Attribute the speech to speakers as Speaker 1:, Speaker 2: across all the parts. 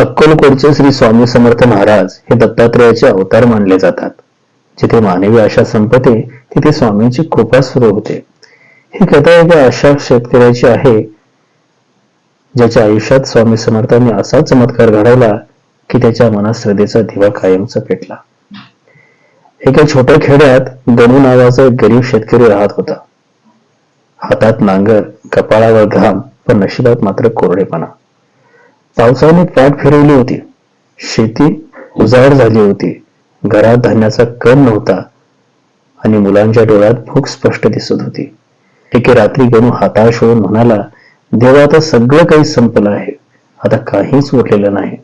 Speaker 1: अक्कलकोटचे श्री स्वामी समर्थ महाराज हे दत्तात्रयाचे अवतार मानले जातात. जिथे मानवी आशा संपते तिथे स्वामींची कृपा सुरू होते. ही कथा एका अशा शेतकऱ्याची आहे. ज्याच्या आयुष्यात स्वामी समर्थांनी असा चमत्कार घडवला की त्याच्या मनात श्रद्धेचा दिवा कायमचा पेटला. एका छोट्या खेड्यात गणू नावाचा एक गरीब शेतकरी राहत होता. हातात नांगर कपाळावर घाम पण नशिबात मात्र कोरडेपणा. पावसाने पाठ फिरवली होती. शेती उजाड झाली होती. घरात धान्याचा कण नव्हता. आणि मुलांच्या डोळ्यात भूक स्पष्ट दिसत होती. एके रात्री गणू हाताश होऊन म्हणाला देवा आता सगळं काही संपलं आहे. आता काहीच उरलेलं नाही.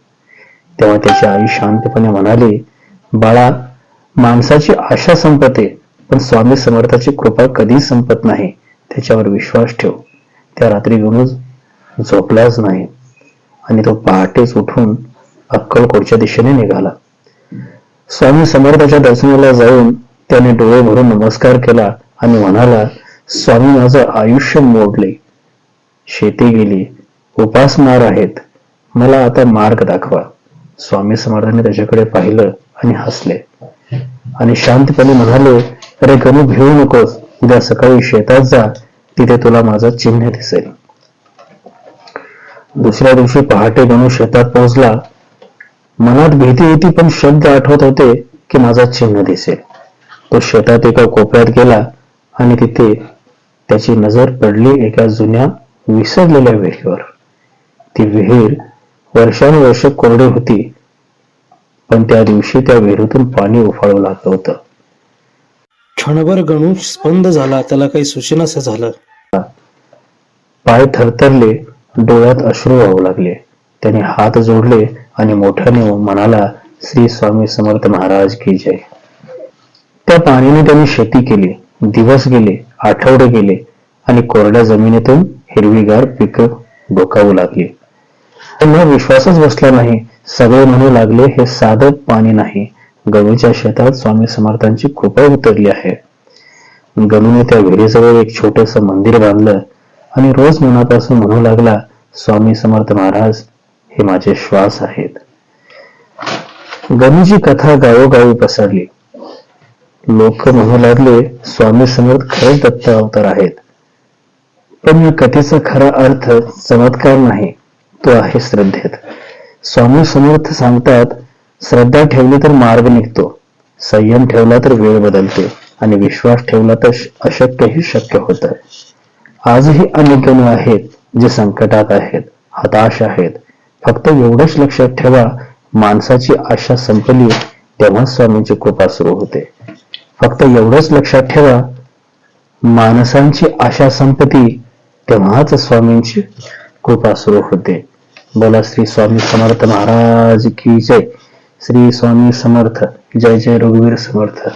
Speaker 1: तेव्हा त्याची आई शांतपणे म्हणाली बाळा माणसाची आशा संपते पण स्वामी समर्थाची कृपा कधीच संपत नाही. त्याच्यावर विश्वास ठेव. त्या रात्री गणू झोपलाच नाही. आणि तो पहाटेच उठून अक्कलकोटच्या दिशेने निघाला. स्वामी समर्थाच्या दर्शनाला जाऊन त्याने डोळे भरून नमस्कार केला आणि म्हणाला स्वामी माझं आयुष्य मोडले. शेती गेली. उपासमार आहेत. मला आता मार्ग दाखवा. स्वामी समर्थाने त्याच्याकडे पाहिलं आणि हसले. आणि शांतपणे म्हणाले अरे गणू भिवू नकोस. उद्या सकाळी शेतात जा. तिथे तुला माझं चिन्ह दिसेल. दुसऱ्या दिवशी पहाटे गणू शेतात पोहोचला. मनात भीती होती पण शब्द आठवत होते की माझा चिन्ह दिसेल. तो शेतात एका कोपऱ्यात गेला आणि तिथे त्याची नजर पडली एका जुन्या विसरलेल्या विहिरीवर ती विहीर वर्षानुवर्ष कोरडी होती पण त्या दिवशी त्या विहिरीतून पाणी उफाळू लागलं होतं.
Speaker 2: क्षणभर गणू स्पंद झाला त्याला काही सुचेनासं झालं.
Speaker 1: पाय थरथरले डोळ्यात अश्रू वाहू लागले. त्याने हात जोडले आणि मोठ्याने म्हणाला श्री स्वामी समर्थ महाराज की जय. त्या पाण्याने त्यांनी शेती केली. दिवस गेले आठवडे गेले आणि कोरड्या जमिनीतून हिरवीगार पिक डोकावू लागली. त्यांना विश्वासच बसला नाही. सगळे म्हणू लागले हे साधं पाणी नाही. गणूच्या शेतात स्वामी समर्थांची कृपा उतरली आहे. गणूने त्या विहिरीजवळ एक छोटस मंदिर बांधलं. आणि रोज मनापासून म्हणू लागला स्वामी समर्थ महाराज हे माझे श्वास आहेत. गणूची कथा गावोगावी पसरली. लोक म्हणू लागले स्वामी समर्थ खरे दत्त अवतार आहेत. पण या कथेचा खरा अर्थ चमत्कार नाही तो आहे श्रद्धेत. स्वामी समर्थ सांगतात श्रद्धा ठेवली तर मार्ग निघतो संयम ठेवला तर वेळ बदलते आणि विश्वास ठेवला तर अशक्यही शक्य होतं. आजही अनेक जण आहेत जे संकटात आहेत हताश आहेत. फक्त एवढंच लक्षात ठेवा माणसाची आशा संपली तेव्हा स्वामींची कृपा सुरू होते. फक्त एवढंच लक्षात ठेवा माणसांची आशा संपती तेव्हाच स्वामींची कृपा सुरू होते. बोला श्री स्वामी समर्थ महाराज की जय. श्री स्वामी समर्थ जय जय रघुवीर समर्थ.